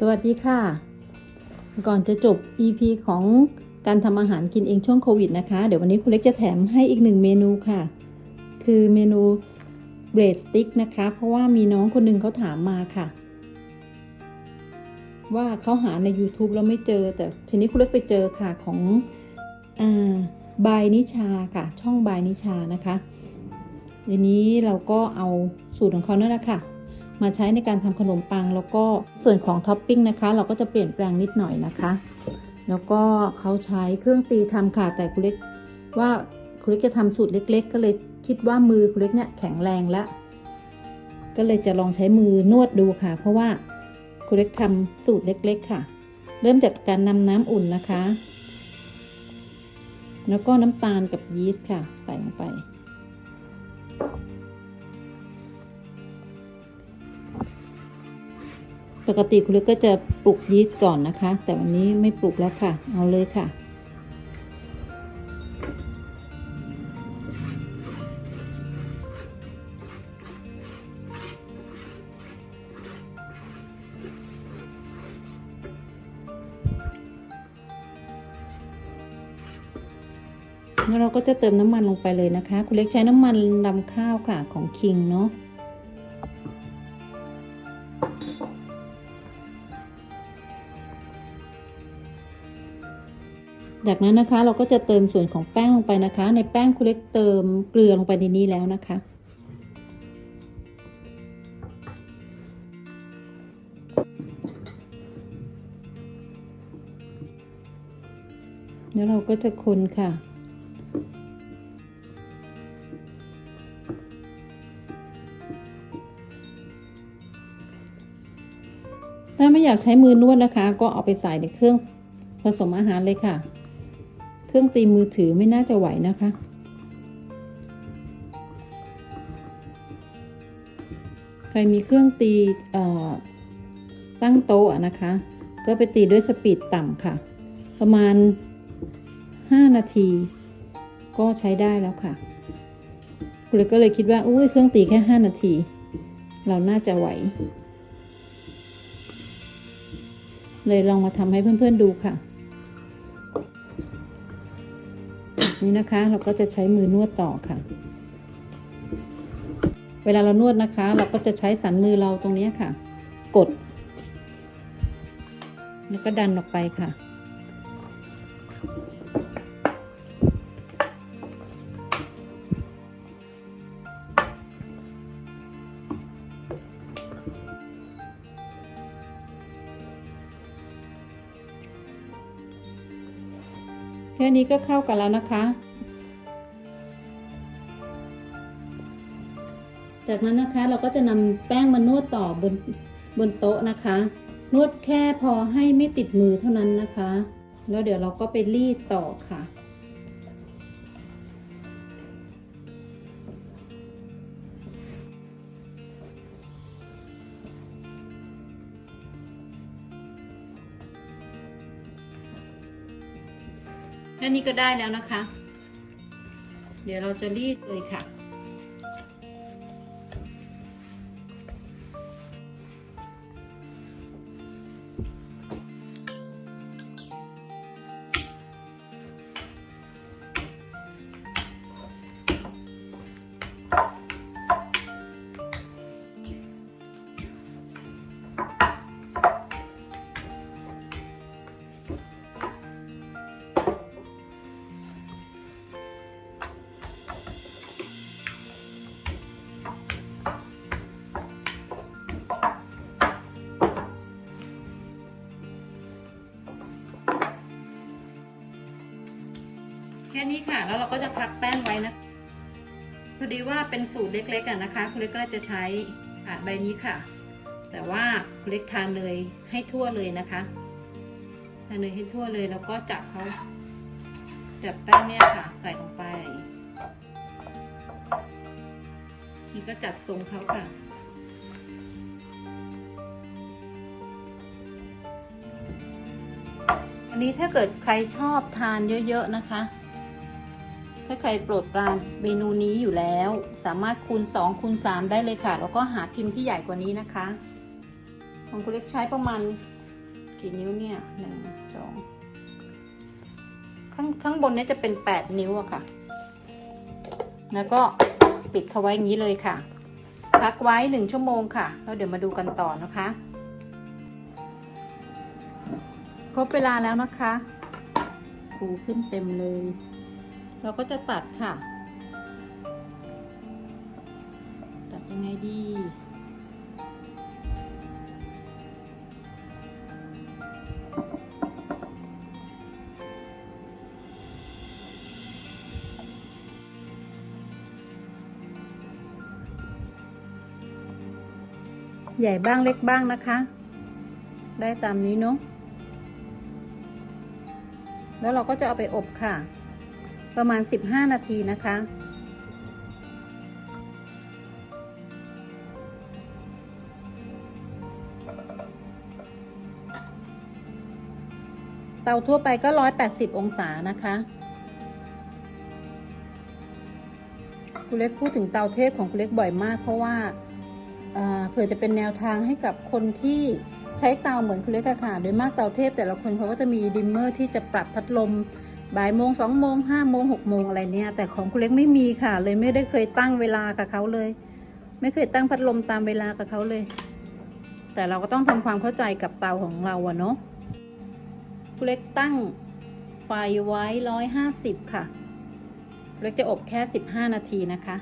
สวัสดีค่ะ ก่อนจะจบ EP ของการทำอาหารกินเองช่วงโควิดนะคะ เดี๋ยววันนี้คุณเล็กจะแถมให้อีกหนึ่งเมนูค่ะ คือเมนูเบรดสติ๊กนะคะ เพราะว่ามีน้องคนหนึ่งเขาถามมาค่ะ ว่าเขาหาใน YouTube แล้วไม่เจอ แต่ทีนี้คุณเล็กไปเจอค่ะของอ่าบายนิชาค่ะ ช่องบายนิชานะคะทีนี้เราก็เอาสูตรของเขานั่นแหละค่ะ มาใช้ในการทำขนมปัง แล้วก็ส่วนของท็อปปิ้งนะคะ เราก็จะเปลี่ยนแปลงนิดหน่อยนะคะ แล้วก็เขาใช้เครื่องตีทำค่ะ แต่คุณเล็กว่าคุณเล็กจะทำสูตรเล็ก ๆ ก็เลยคิดว่ามือคุณเล็กเนี่ยแข็งแรงแล้ว ก็เลยจะลองใช้มือนวดดูค่ะ เพราะว่าคุณเล็กทำสูตรเล็ก ๆ ค่ะ เริ่มจากการนำน้ำอุ่นนะคะ แล้วก็น้ำตาลกับยีสต์ค่ะ ใส่ลงไป ปกติคุณเล็กก็จะปลุกยีสต์ก่อนนะคะ แต่วันนี้ไม่ปลุกแล้วค่ะ เอาเลยค่ะ แล้วเราก็จะเติมน้ำมันลงไปเลยนะคะ คุณเล็กใช้น้ำมันลำข้าวค่ะของคิงเนาะ จากนั้นนะคะเราก็จะเติมส่วนของแป้งลงไปนะคะ ในแป้งคุณเล็กเติมเกลือลงไปในนี้แล้วนะคะ แล้วเราก็จะคนค่ะถ้าไม่อยากใช้มือนวดนะคะ ก็เอาไปใส่ในเครื่องผสมอาหารเลยค่ะ เครื่องตีมือถือไม่น่าจะไหวนะคะ ใครมีเครื่องตีตั้งโต๊ะนะคะ ก็ไปตีด้วยสปีดต่ำค่ะ ประมาณ 5 นาที ก็ใช้ได้แล้วค่ะคุณเลยก็เลยคิดว่าอุ้ยเครื่องตีแค่ 5 นาที เราน่าจะไหว เลยลองมาทำให้เพื่อนๆดูค่ะ นี้นะคะ เราก็จะใช้มือนวดต่อค่ะ เวลาเรานวดนะคะ เราก็จะใช้สันมือเราตรงนี้ค่ะ กด แล้วก็ดันออกไปค่ะ ค่นี้ก็เข้ากันแล้วนะคะ จากนั้นนะคะเราก็จะนำแป้งมานวดต่อบนบนโต๊ะนะคะ นวดแค่พอให้ไม่ติดมือเท่านั้นนะคะ แล้วเดี๋ยวเราก็ไปรีดต่อค่ะ แค่นี้ก็ได้แล้วนะคะ เดี๋ยวเราจะรีดเลยค่ะ แค่นี้ค่ะ แล้วเราก็จะพักแป้งไว้นะพอดีว่าเป็นสูตรเล็กๆอะนะคะคุณเล็กก็จะใช้อะใบนี้ค่ะ แต่ว่าคุณเล็กทานเนยให้ทั่วเลยนะคะทานเนยให้ทั่วเลยแล้วก็จับเขาจับแป้งเนี่ยค่ะ ใส่ลงไป นี่ก็จัดทรงเขาค่ะอันนี้ถ้าเกิดใครชอบทานเยอะ ๆ นะคะ ถ้าใครโปรดปรานเมนูนี้อยู่แล้ว สามารถคูณ2คูณ3ได้เลยค่ะ แล้วก็หาพิมพ์ที่ใหญ่กว่านี้นะคะของคุณเล็กใช้ประมาณกี่นิ้วเนี่ยหนึ่งสองข้างข้างบนนี่ยจะเป็นแปดนิ้วอะค่ะ แล้วก็ปิดเขาไว้อย่างนี้เลยค่ะ พักไว้หนึ่งชั่วโมงค่ะ แล้วเดี๋ยวมาดูกันต่อนะคะ ครบเวลาแล้วนะคะ ฟูขึ้นเต็มเลย เราก็จะตัดค่ะ ตัดยังไงดี ใหญ่บ้างเล็กบ้างนะคะ ได้ตามนี้เนาะแล้วเราก็จะเอาไปอบค่ะ ประมาณ 15 นาทีนะคะ เตาทั่วไปก็ 180 องศานะคะคุณเล็กพูดถึงเตาเทพของคุณเล็กบ่อยมาก เพราะว่าเผื่อจะเป็นแนวทางให้กับคนที่ใช้เตาเหมือนคุณเล็กอะค่ะ โดยมากเตาเทพแต่ละคนเขาก็จะมีดิมเมอร์ที่จะปรับพัดลม บ่ายโมงสองโมงห้าโมงหกโมงอะไรเนี่ย แต่ของคุณเล็กไม่มีค่ะ เลยไม่ได้เคยตั้งเวลากับเขาเลย ไม่เคยตั้งพัดลมตามเวลากับเขาเลย แต่เราก็ต้องทำความเข้าใจกับเตาของเราอะเนาะคุณเล็กตั้งไฟไว้ร้อยห้าสิบค่ะเล็กจะอบแค่สิบห้านาทีนะคะ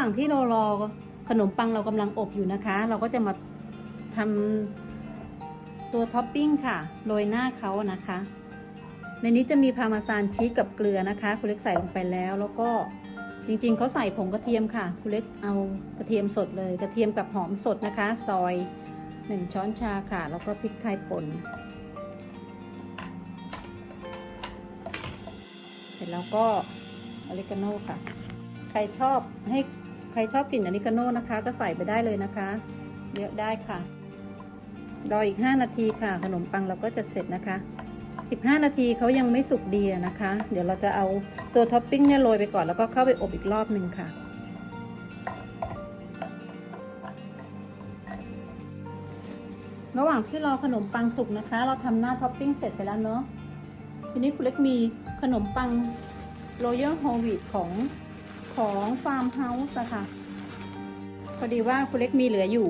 ว่างที่เรารอขนมปังเรากำลังอบอยู่นะคะ เราก็จะมาทำตัวท็อปปิ้งค่ะโรยหน้าเขานะคะ ในนี้จะมีพาร์มาซานชีสกับเกลือนะคะคุณเล็กใส่ลงไปแล้ว แล้วก็จริงๆเขาใส่ผงกระเทียมค่ะคุณเล็กเอากระเทียมสดเลย กระเทียมกับหอมสดนะคะ ซอย 1 ช้อนชาค่ะ แล้วก็พริกไทยป่นเสร็จแล้วก็ออริกาโน่ค่ะ ใครชอบให้ ใครชอบกลิ่นออริกาโน่นะคะ ก็ใส่ไปได้เลยนะคะ เยอะได้ค่ะ รออีก 5 นาทีค่ะ ขนมปังเราก็จะเสร็จนะคะ 15 นาทีเขายังไม่สุกดีนะคะ เดี๋ยวเราจะเอาตัวท็อปปิ้งเนี่ยโรยไปก่อนแล้วก็เข้าไปอบอีกรอบหนึ่งค่ะระหว่างที่รอขนมปังสุกนะคะ เราทำหน้าท็อปปิ้งเสร็จไปแล้วเนาะทีนี้คุณเล็กมีขนมปังโรยัลโฮลวีตของ ของฟาร์มเฮาส์ค่ะ พอดีว่าคุณเล็กมีเหลืออยู่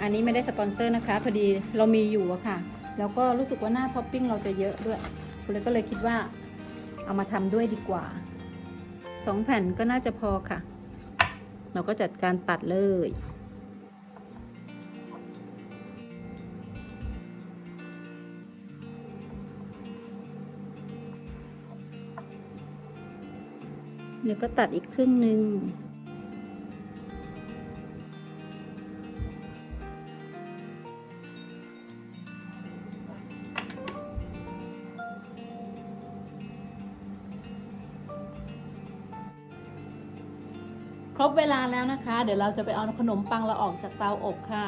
อันนี้ไม่ได้สปอนเซอร์นะคะ พอดีเรามีอยู่อะค่ะ แล้วก็รู้สึกว่าหน้าท็อปปิ้งเราจะเยอะด้วย คุณเลยก็เลยคิดว่าเอามาทำด้วยดีกว่าสองแผ่นก็น่าจะพอค่ะ เราก็จัดการตัดเลย เดี๋ยวก็ตัดอีกครึ่งหนึ่งครบเวลาแล้วนะคะ เดี๋ยวเราจะไปเอาขนมปังเราออกจากเตาอบค่ะ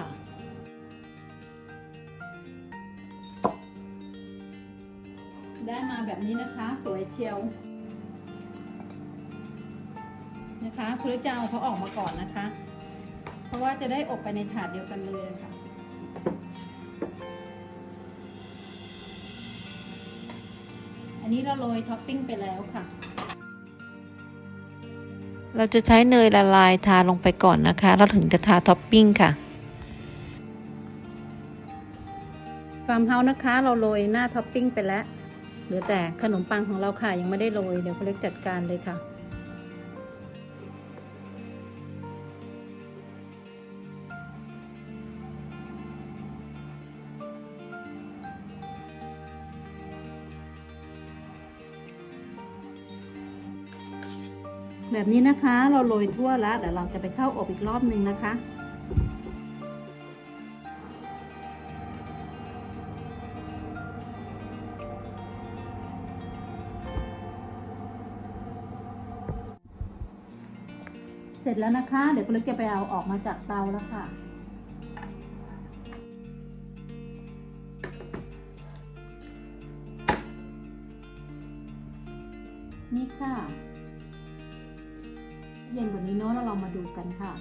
ได้มาแบบนี้นะคะ สวยเชียว นะคะคุณจะเอาเขาออกมาก่อนนะคะ เพราะว่าจะได้อบไปในถาดเดียวกันเลยค่ะอันนี้เราโรยท็อปปิ้งไปแล้วค่ะ เราจะใช้เนยละลายทาลงไปก่อนนะคะแล้วถึงจะทาท็อปปิ้งค่ะฟาร์มเฮาส์นะคะ เราโรยหน้าท็อปปิ้งไปแล้ว เหลือแต่ขนมปังของเราค่ะยังไม่ได้โรยเดี๋ยวคุณเล็กจัดการเลยค่ะ แบบนี้นะคะเราโรยทั่วแล้วเดี๋ยวเราจะไปเข้าอบอีกรอบหนึ่งนะคะ เสร็จแล้วนะคะ เดี๋ยวคุณเล็กจะไปเอาออกมาจากเตาแล้วค่ะนนี่ค่ะ เย็นกว่านี้เนาะแล้วเรามาดูกันค่ะ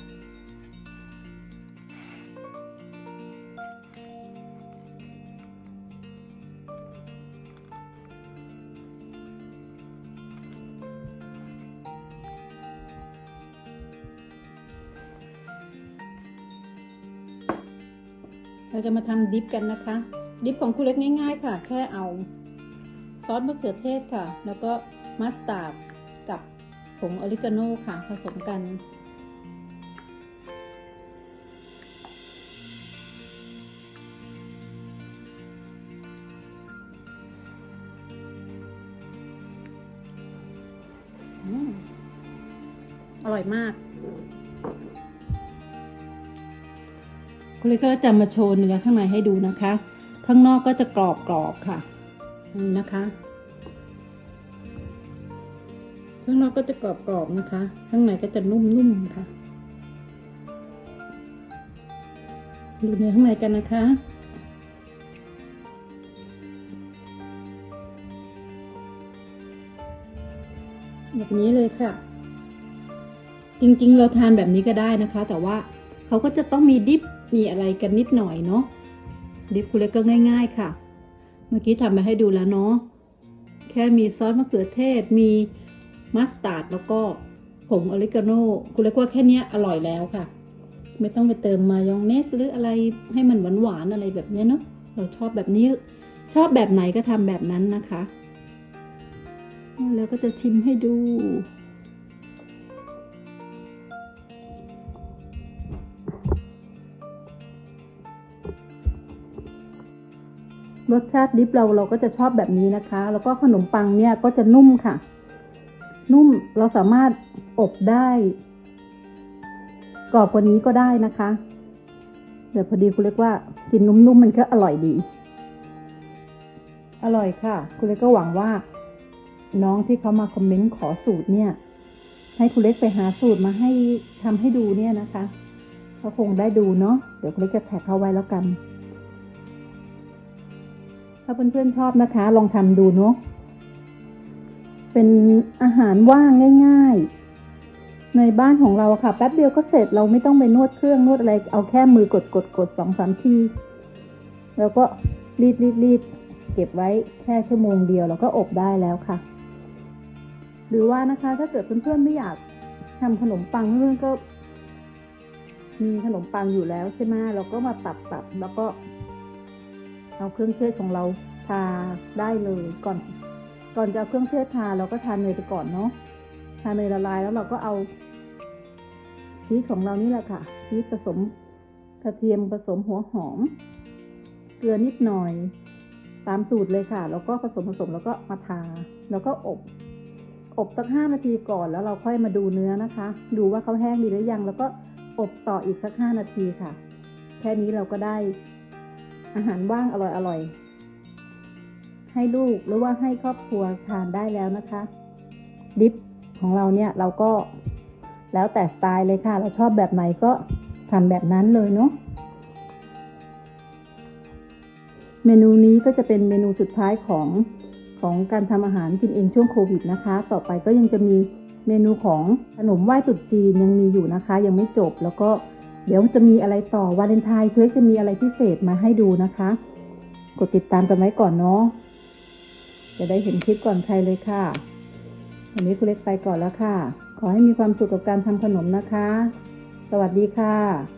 เราจะมาทำดิฟกันนะคะ ดิฟของคุณเล็กง่าย ๆ ค่ะ แค่เอา ซอสมะเขือเทศค่ะ แล้วก็มัสตาร์ด ผงออริกาโน่ค่ะผสมกัน อร่อยมากคุณเล็กก็จะมาโชว์เนื้อข้างในให้ดูนะคะ ข้างนอกก็จะกรอบกรอบๆค่ะนี่นะคะ ข้างนอกก็จะกรอบๆนะคะ ข้างในก็จะนุ่มๆค่ะ ดูเนื้อข้างในกันนะคะแบบนี้เลยค่ะ จริงๆ เราทานแบบนี้ก็ได้นะคะ แต่ว่าเขาก็จะต้องมีดิฟมีอะไรกันนิดหน่อยเนาะดิฟคุณเล็กก็ง่าย ๆ ค่ะ เมื่อกี้ทำมาให้ดูแล้วเนาะแค่มีซอสมะเขือเทศมี มัสตาร์ดแล้วก็ผงออริกาโนคุณเล็กว่าแค่นี้อร่อยแล้วค่ะ ไม่ต้องไปเติมมายองเนสหรืออะไรให้มันหวานๆอะไรแบบเนี้ยเนาะเราชอบแบบนี้ชอบแบบไหนก็ทำแบบนั้นนะคะ แล้วก็จะชิมให้ดูรสชาติดิบเราเราก็จะชอบแบบนี้นะคะ แล้วก็ขนมปังเนี่ยก็จะนุ่มค่ะ นุ่มเราสามารถอบได้กรอบกว่านี้ก็ได้นะคะแต่พอดีคุณเล็กว่ากินนุ่มๆมันก็อร่อยดี อร่อยค่ะ คุณเล็กก็หวังว่า น้องที่เขามาคอมเมนต์ขอสูตรเนี่ย ให้คุณเล็กไปหาสูตรมาให้ทำให้ดูเนี่ยนะคะเขาคงได้ดูเนาะเดี๋ยวคุณเล็กจะแท็กเขาไว้แล้วกัน ถ้าเพื่อนๆชอบนะคะ ลองทำดูเนาะ เป็นอาหารว่างง่าย ๆ ในบ้านของเราค่ะ แป๊บเดียวก็เสร็จเราไม่ต้องไปนวดเครื่องนวดอะไร เอาแค่มือกดกดกดสองสามทีแล้วก็รีดรีดรีดเก็บไว้แค่ชั่วโมงเดียวเราก็อบได้แล้วค่ะ หรือว่านะคะถ้าเกิดเพื่อนๆไม่อยากทำขนมปังเพื่อนๆก็ มีขนมปังอยู่แล้วใช่ไหมเราก็มาตัดตัดแล้วก็ เอาเครื่องเทศของเราทาได้เลยก่อน ก่อนจะเอาเครื่องเทศทาเราก็ทาเนยไปก่อนเนาะทาเนยละลายแล้วเราก็เอาชีสของเรานี่แหละค่ะชีสผสมกระเทียมผสมหัวหอม เกลือนิดหน่อยตามสูตรเลยค่ะ แล้วก็ผสมผสมแล้วก็มาทา แล้วก็อบ อบสักห้านาทีก่อนแล้วเราค่อยมาดูเนื้อนะคะ ดูว่าเขาแห้งดีหรือยัง แล้วก็อบต่ออีกสักห้านาทีค่ะ แค่นี้เราก็ได้อาหารว่างอร่อยๆ ให้ลูกหรือว่าให้ครอบครัวทานได้แล้วนะคะดิฟของเราเนี่ยเราก็แล้วแต่สไตล์เลยค่ะ เราชอบแบบไหนก็ทำแบบนั้นเลยเนาะเมนูนี้ก็จะเป็นเมนูสุดท้ายของของการทำอาหารกินเองช่วงโควิดนะคะ ต่อไปก็ยังจะมีเมนูของขนมไหว้ตรุษจีนยังมีอยู่นะคะ ยังไม่จบแล้วก็เดี๋ยวจะมีอะไรต่อวาเลนไทน์เพื่อจะมีอะไรพิเศษมาให้ดูนะคะ กดติดตามกันไว้ก่อนเนาะ จะได้เห็นคลิปก่อนใครเลยค่ะ วันนี้คุณเล็กไปก่อนแล้วค่ะ ขอให้มีความสุขกับการทำขนมนะคะ สวัสดีค่ะ